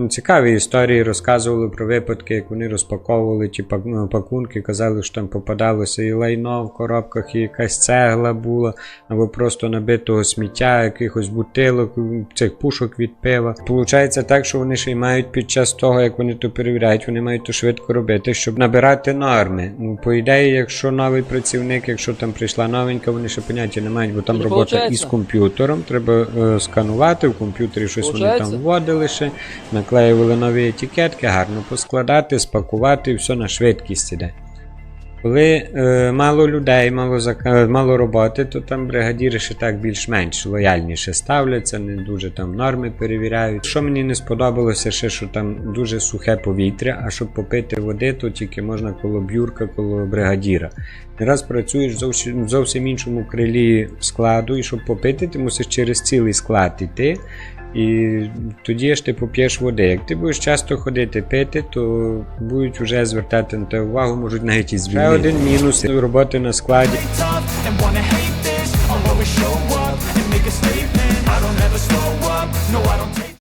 Ну, Цікаві історії розказували про випадки, як вони розпаковували ті ну, пакунки, казали, що там попадалося і лайно в коробках, і якась цегла була, або просто набитого сміття, якихось бутилок, цих пушок від пива. Получається так, що вони ще й мають під час того, як вони то перевіряють, вони мають то швидко робити, щоб набирати норми. Ну, по ідеї, якщо новий працівник, якщо там прийшла новенька, вони ще поняття не мають, бо там робота получається. із комп'ютером. Треба е, сканувати в комп'ютері щось вони там вводили ще, наклеювали нові етикетки, гарно поскладати, спакувати, все на швидкість іде. Коли е, мало людей, мало, зака- мало роботи, то там бригадіри ще так більш-менш лояльніше ставляться, не дуже там норми перевіряють. Що мені не сподобалося, ще що там дуже сухе повітря, а щоб попити води, то тільки можна коло бюрка, коло бригадіра. Не раз працюєш в зовсім, зовсім іншому крилі складу, і щоб попити, ти мусиш через цілий склад іти. І тоді ж ти поп'єш води. Як ти будеш часто ходити пити, то будуть вже звертати на те увагу, можуть навіть і звільнити. Ще один мінус роботи на складі.